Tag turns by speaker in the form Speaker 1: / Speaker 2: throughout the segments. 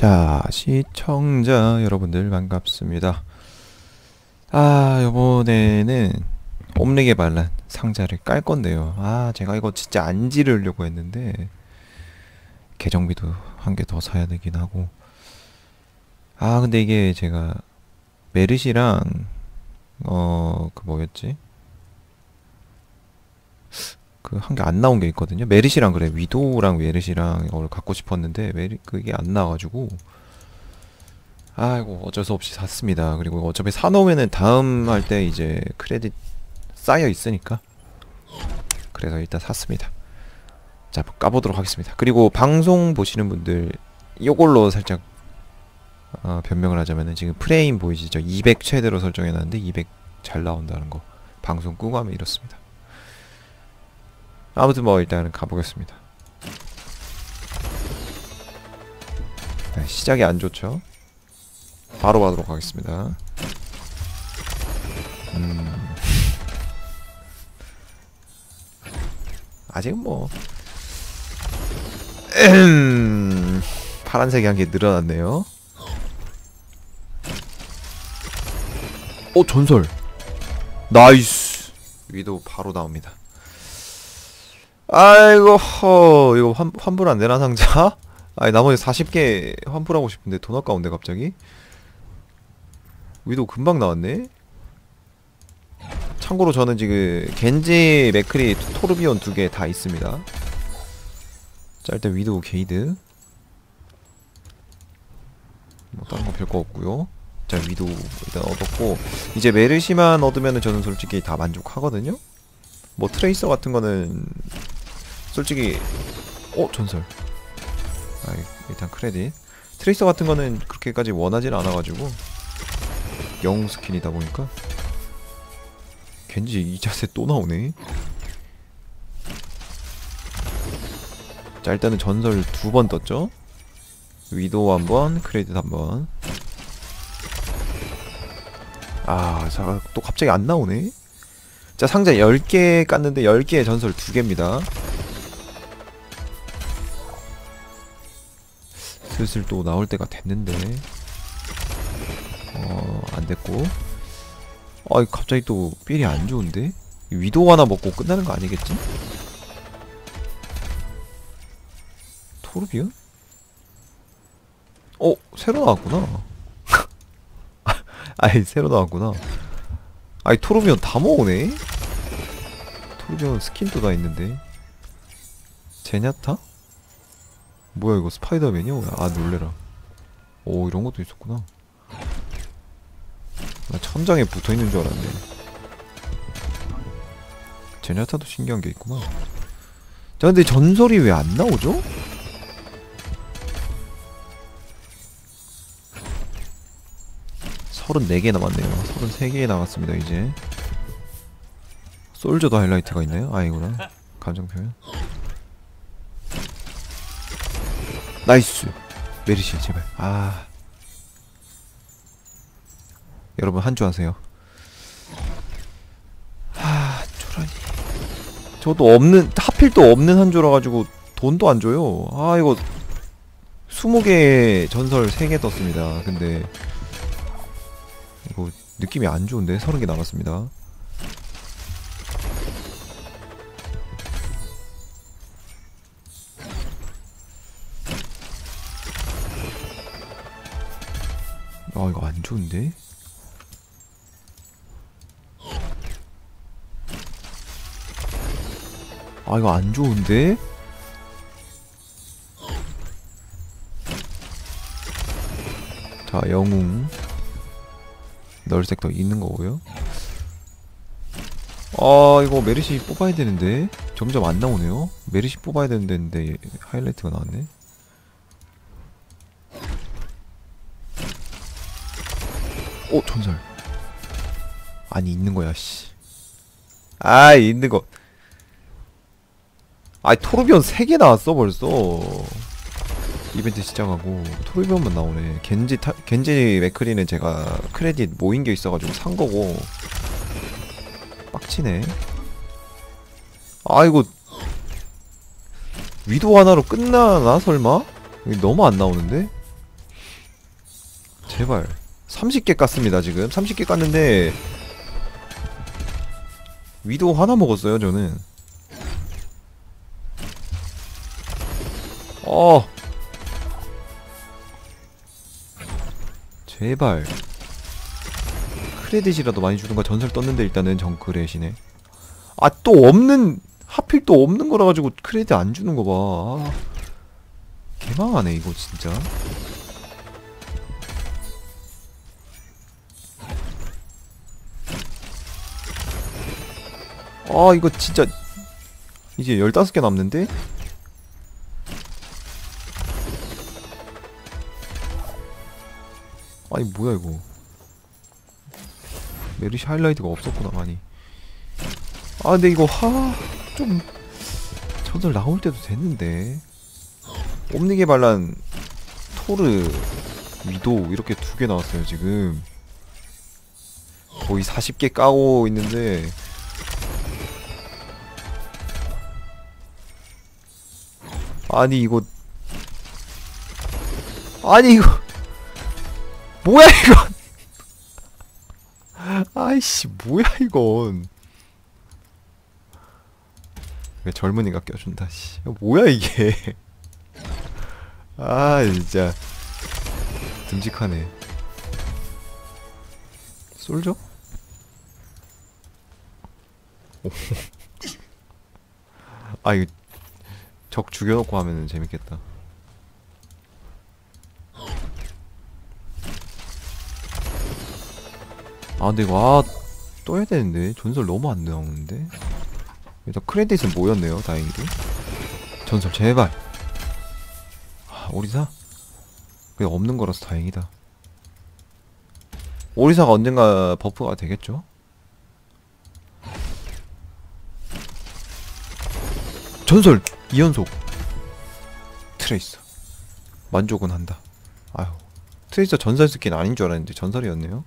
Speaker 1: 자, 시청자 여러분들 반갑습니다. 아, 요번에는 옴닉에 발란 상자를 깔 건데요. 아, 제가 이거 진짜 안 지르려고 했는데 계정비도 한 개 더 사야 되긴 하고. 아, 근데 이게 제가 메르시랑 어, 그 뭐였지? 그 한 개 안 나온 게 있거든요. 메르시랑 그래 위도우랑 메르시랑 이걸 갖고 싶었는데 메리 그게 안 나와가지고 아이고 어쩔 수 없이 샀습니다. 그리고 어차피 사놓으면은 다음 할 때 이제 크레딧 쌓여 있으니까 그래서 일단 샀습니다. 자 까보도록 하겠습니다. 그리고 방송 보시는 분들 이걸로 살짝 어, 변명을 하자면은 지금 프레임 보이시죠? 200 최대로 설정해놨는데 200 잘 나온다는 거 방송 끄고 하면 이렇습니다. 아무튼 뭐 일단은 가보겠습니다. 네, 시작이 안 좋죠? 바로 가도록 하겠습니다. 음... 아직은 뭐 음... 파란색이 한 개 늘어났네요. 오 전설 나이스 위도 바로 나옵니다. 아이고 허 이거 환, 환불 안 되나 상자? 아니 나머지 40개 환불하고 싶은데 돈 아까운데 갑자기? 위도 금방 나왔네? 참고로 저는 지금 겐지 맥크리 토르비온 두 개 다 있습니다. 자 일단 위도 게이드. 뭐 다른 거 별거 없고요. 자 위도 일단 얻었고. 이제 메르시만 얻으면은 저는 솔직히 다 만족하거든요? 뭐 트레이서 같은 거는 솔직히 어 전설. 아 일단 크레딧. 트레이서 같은 거는 그렇게까지 원하진 않아가지고 영웅 스킨이다 보니까. 겐지 이 자세 또 나오네. 자 일단은 전설 두 번 떴죠? 위도우 한번 크레딧 한번. 아 자 또 갑자기 안 나오네? 자 상자 10개 깠는데 10개에 전설 2개입니다 슬슬 또 나올 때가 됐는데. 어 안됐고. 아 갑자기 또 삘이 안좋은데? 위도 하나 먹고 끝나는 거 아니겠지? 토르비온? 어 새로 나왔구나. 아이 새로 나왔구나. 아이 토르비온 다 모으네? 토르비온 스킨도 다 있는데. 제냐타? 뭐야 이거 스파이더맨이야? 아 놀래라. 오 이런 것도 있었구나. 나 천장에 붙어있는 줄 알았네. 제냐타도 신기한 게 있구나 자 근데 전설이 왜 안 나오죠? 서른네 개 남았네요. 서른세 개 남았습니다 이제. 솔저도 하이라이트가 있나요? 아이구나. 감정 표현 나이스. 메리시 제발. 아. 여러분 한주 하세요. 아 초라니 저도 없는 하필 또 없는 한 주라 가지고 돈도 안 줘요. 아 이거 20개 전설 3개 떴습니다. 근데 이거 느낌이 안 좋은데? 30개 남았습니다 아 이거 안 좋은데? 아 이거 안 좋은데? 자 영웅. 널색도 있는 거고요. 아 이거 메르시 뽑아야 되는데? 점점 안 나오네요. 메르시 뽑아야 되는데 하이라이트가 나왔네 오 전설 아니 있는 거야 씨. 아 있는 거. 아이 토르비온 3개 나왔어 벌써. 이벤트 시작하고 토르비온만 나오네. 겐지 타, 겐지 맥크리는 제가 크레딧 모인 게 있어가지고 산 거고. 빡치네. 아이고 위도 하나로 끝나나 설마? 너무 안 나오는데? 제발 30개 깠습니다 지금. 30개 깠는데 위도 하나 먹었어요 저는. 어. 제발. 크레딧이라도 많이 주든가 전설 떴는데 일단은 정크렛이네 아 또 없는 하필 또 없는 거라 가지고 크레딧 안 주는 거봐. 아, 개망하네 이거 진짜 아 이거 진짜 이제 15개 남는데? 아니 뭐야 이거. 메르시 하이라이트가 없었구나 많이. 아 근데 이거 하좀 저들 나올 때도 됐는데. 옴니게 발란 토르 위도 이렇게 두 개 나왔어요 지금. 거의 40개 까고 있는데 아니 이거. 아니 이거. 뭐야 이건. 아이씨 뭐야 이건. 왜 젊은이가 껴준다 씨. 뭐야 이게. 아 진짜. 듬직하네? 오. 아 이거 적 죽여놓고 하면은 재밌겠다. 아 근데 이거 아, 또 해야 되는데 전설 너무 안 나오는데 일단 크레딧은 모였네요 다행히도 전설 제발 아, 오리사? 그게 없는 거라서 다행이다 오리사가 언젠가 버프가 되겠죠? 전설 2연속. 트레이서. 만족은 한다. 아유 트레이서 전설 스킨 아닌 줄 알았는데 전설이었네요.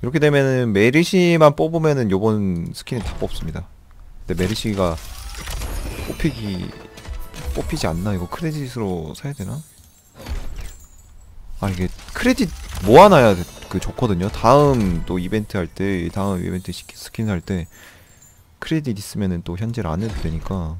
Speaker 1: 이렇게 되면은 메리시만 뽑으면은 요번 스킨이 다 뽑습니다. 근데 메리시가 뽑히기 뽑히지 않나? 이거 크레딧으로 사야 되나? 아 이게 크레딧 모아놔야 그 좋거든요. 다음 또 이벤트 할 때 다음 이벤트 스킨 할때 크레딧 있으면은 또 현질 안 해도 되니까.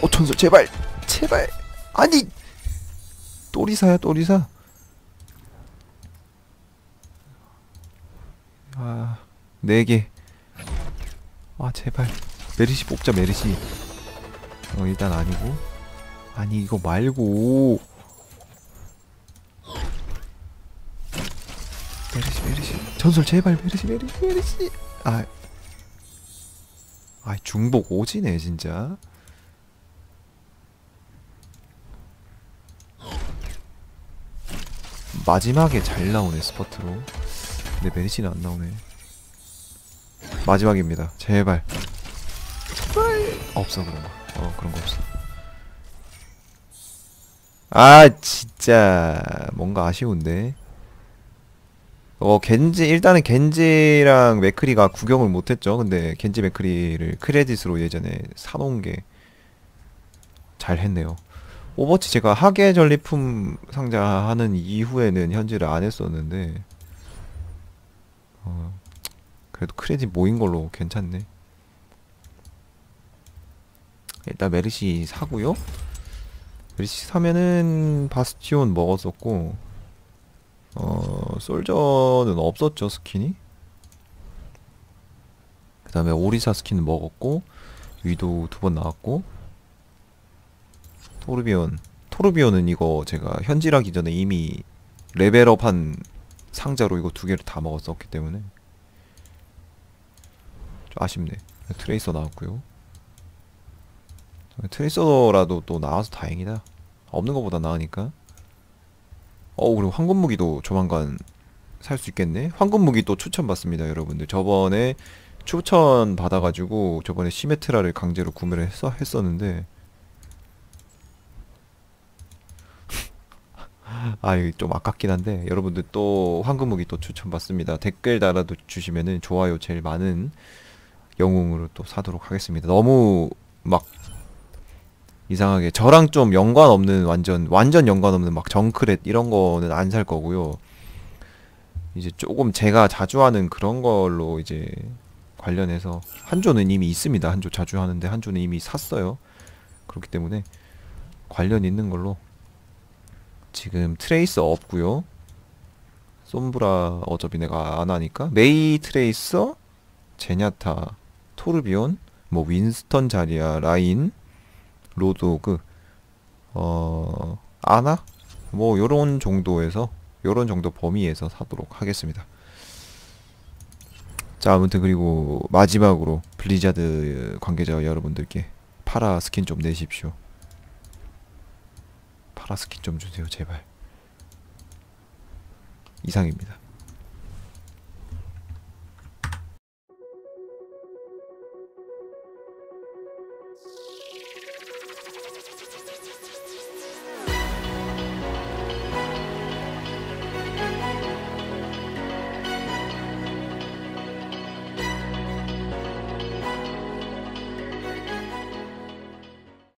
Speaker 1: 어 전설 제발 제발. 아니! 또리사야 또리사. 아 네개. 아 제발. 메르시 뽑자 메르시. 어 일단 아니고. 아니 이거 말고. 메르시 메르시. 전설 제발 메르시 메르시 메르시 아 아, 중복 오지네 진짜. 마지막에 잘 나오네 스퍼트로. 근데 메리시는 안 나오네. 마지막입니다. 제발. 제발. 없어 그런 거 어 그런 거 없어. 아 진짜. 뭔가 아쉬운데 어 겐지 일단은 겐지랑 맥크리가 구경을 못했죠. 근데 겐지 맥크리를 크레딧으로 예전에 사놓은 게 잘했네요. 오버워치 제가 하계 전리품 상자 하는 이후에는 현질을 안 했었는데 어, 그래도 크레딧 모인 걸로 괜찮네. 일단 메르시 사고요. 메르시 사면은 바스티온 먹었었고 어 솔저는 없었죠 스킨이. 그 다음에 오리사 스킨 먹었고 위도 두 번 나왔고 토르비온. 토르비온은 이거 제가 현질하기 전에 이미 레벨업한 상자로 이거 두 개를 다 먹었었기 때문에 좀 아쉽네. 트레이서 나왔고요. 트레이서라도 또 나와서 다행이다. 없는 것보다 나으니까 어 그리고 황금 무기도 조만간 살 수 있겠네 황금 무기 또 추천 받습니다 여러분들 저번에 추천 받아가지고 저번에 시메트라를 강제로 구매를 했어, 했었는데 아, 이거 좀 아깝긴 한데 여러분들 또 황금무기 또 추천받습니다. 댓글 달아도 주시면은 좋아요 제일 많은 영웅으로 또 사도록 하겠습니다. 너무 막 이상하게 저랑 좀 연관 없는 완전 완전 연관 없는 막 정크렛 이런 거는 안 살 거고요. 이제 조금 제가 자주 하는 그런 걸로 이제 관련해서 한조는 이미 있습니다. 한조 자주 하는데 한조는 이미 샀어요. 그렇기 때문에 관련 있는 걸로 지금 트레이서 없고요. 솜브라 어차피 내가 안 하니까 메이 트레이서, 제냐타, 토르비온, 뭐 윈스턴 자리야, 라인, 로드오그, 어 아나 뭐 요런 정도에서 요런 정도 범위에서 사도록 하겠습니다. 자 아무튼 그리고 마지막으로 블리자드 관계자 여러분들께 파라 스킨 좀 내십시오. 파라 스킨 좀 주세요 제발. 이상입니다.